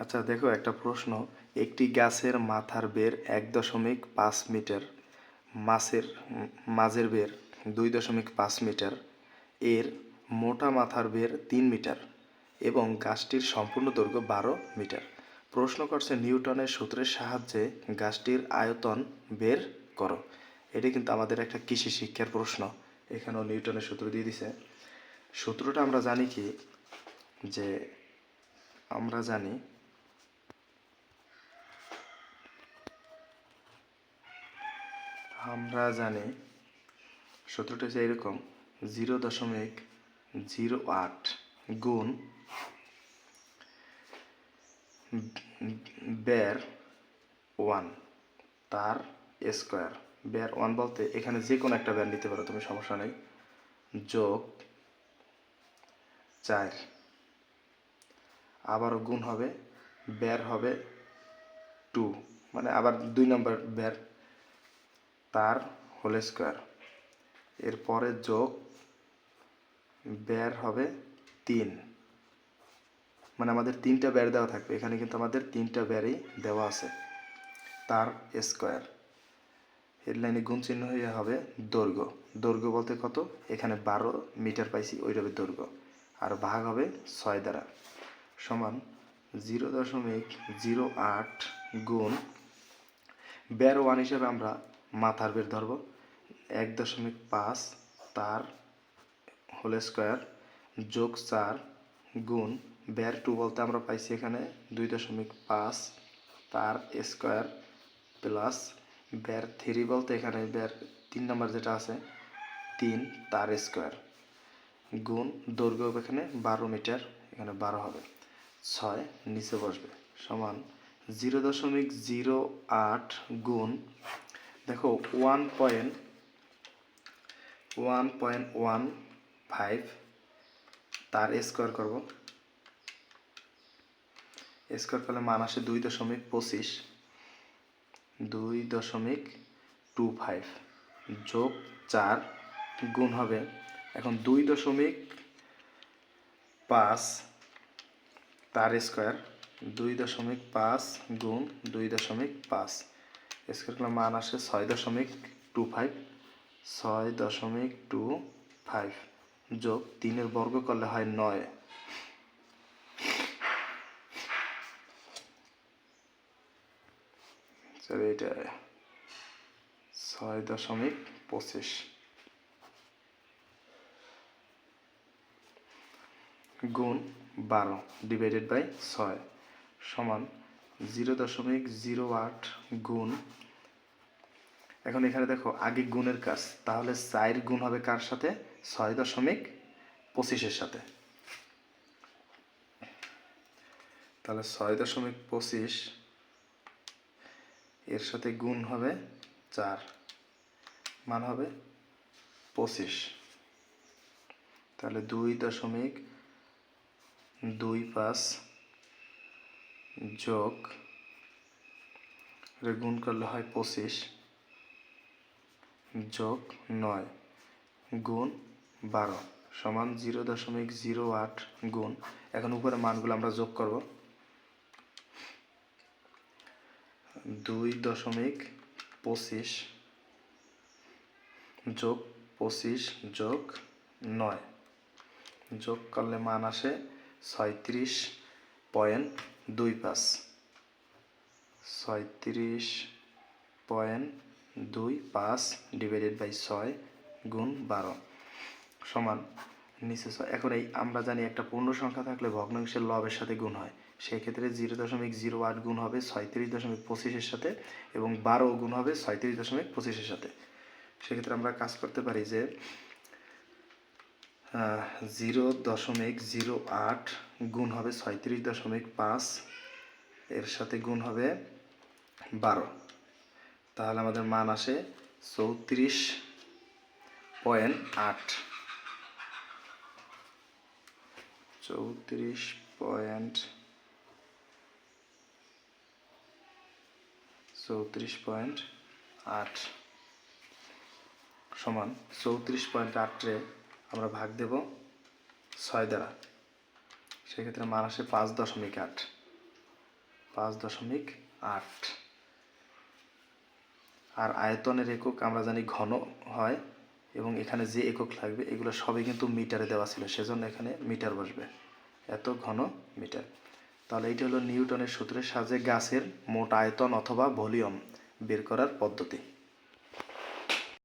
আচ্ছা দেখো একটা প্রশ্ন। একটি গাছের মাথার বের এক দশমিক পাঁচ মিটার, মাছের, মাঝের বের দুই দশমিক পাঁচ মিটার, এর মোটা মাথার বের তিন মিটার এবং গাছটির সম্পূর্ণ দৈর্ঘ্য বারো মিটার। প্রশ্ন করছে নিউটনের সূত্রের সাহায্যে গাছটির আয়তন বের করো। এটি কিন্তু আমাদের একটা কৃষি শিক্ষার প্রশ্ন। এখানেও নিউটনের সূত্র দিয়ে দিছে। সূত্রটা আমরা জানি কি? যে আমরা জানি আমরা জানি সূত্রটা হচ্ছে এরকম, জিরো দশমিক জিরো আট গুণ বের ওয়ান তার স্কোয়ার। বের ওয়ান বলতে এখানে যে কোনো একটা বের নিতে পারো, তুমি সমস্যা নেই। যোগ চার। আবারও গুণ হবে, বের হবে টু মানে আবার দুই নম্বর বের তার হোল স্কোয়ার। এরপরে যোগ বের হবে তিন। মানে আমাদের তিনটা বের দেওয়া থাকবে। এখানে কিন্তু আমাদের তিনটা বেরই দেওয়া আছে। তার স্কোয়ার। হেডলাইনে গুণ চিহ্ন হয়ে হবে দৈর্ঘ্য। দৈর্ঘ্য বলতে কত? এখানে বারো মিটার পাইছি ওই হবে দৈর্ঘ্য। আর ভাগ হবে ছয় দ্বারা। সমান জিরো দশমিক জিরো আট গুণ। বের ওয়ান হিসেবে আমরা মাথার বের ধরবো। এক দশমিক পাঁচ তার হোল স্কোয়ার যোগ চার গুণ বের টু বলতে আমরা পাইছি এখানে দুই দশমিক পাঁচ তার স্কোয়ার প্লাস বের থ্রি বলতে এখানে বের তিন নম্বর যেটা আছে, তিন তার স্কোয়ার গুণ দৈর্ঘ্য এখানে বারো মিটার, এখানে বারো হবে। ছয় নিচে বসবে সমান জিরো দশমিক জিরো আট গুণ দেখো one point one point one five তার স্কোয়ার করব। স্কোয়ার করলে মান আসে দুই দশমিক পঁচিশ, দুই দশমিক টু ফাইভ যোগ চার গুণ হবে, এখন দুই দশমিক পাঁচ, তার স্কোয়ার দুই দশমিক পাঁচ গুণ দুই দশমিক পাঁচ। স্কোয়ার মান আসে ছয় দশমিক টু ফাইভ। ছয় দশমিক টু ফাইভ যোগ তিনের বর্গ করলে হয় নয়। এটা ছয় দশমিক পঁচিশ। গুণ বারো ডিভাইডেড বাই ছয় সমান জিরো দশমিক জিরো আট গুণ। এখন এখানে দেখো, আগে গুণের কাজ, তাহলে চার গুণ হবে কার সাথে? ছয় দশমিক পঁচিশের সাথে। তাহলে ছয় দশমিক পঁচিশ, এর সাথে গুণ হবে চার, মান হবে পঁচিশ। তাহলে দুই দশমিক দুই পাঁচ যোগ গুণ করলে হয় পঁচিশ, যোগ নয়, গুণ বারো, সমান জিরো দশমিক জিরো আট গুণ, এখন উপরে মানগুলো আমরা যোগ করব, দুই দশমিক পঁচিশ যোগ পঁচিশ যোগ নয়, যোগ করলে মান আসে ছয়ত্রিশ পয়েন্ট দুই পাঁচ। ছয়ত্রিশ পয়েন্ট দুই পাঁচ ডিভাইডেড বাই ছয় গুণ বারো। সমান নিচে ছয় এখন এই আমরা জানি একটা পূর্ণ সংখ্যা থাকলে ভগ্নাংশের লবের সাথে গুণ হয়। সেক্ষেত্রে জিরো দশমিক জিরো আট গুণ হবে ছয়ত্রিশ দশমিক পঁচিশের সাথে এবং বারো গুণ হবে ছয়ত্রিশ দশমিক পঁচিশের সাথে। সেক্ষেত্রে আমরা কাজ করতে পারি যে জিরো দশমিক জিরো আট গুণ হবে ছয়ত্রিশ দশমিক পাঁচ, এর সাথে গুণ হবে বারো। তাহলে আমাদের মান আসে চৌত্রিশ পয়েন্ট আট। চৌত্রিশ পয়েন্ট চৌত্রিশ পয়েন্ট আট সমান চৌত্রিশ পয়েন্ট আটে আমরা ভাগ দেব ছয় দ্বারা। সেক্ষেত্রে মান আসে পাঁচ দশমিক আট। পাঁচ দশমিক আট। আর আয়তনের একক আমরা জানি ঘন হয় এবং এখানে যে একক লাগবে, এগুলো সবই কিন্তু মিটারে দেওয়া ছিল, সেজন্য এখানে মিটার বসবে। এত ঘন মিটার। তাহলে এইটা হলো নিউটনের সূত্রের সাহায্যে গাছের মোট আয়তন অথবা ভলিউম বের করার পদ্ধতি।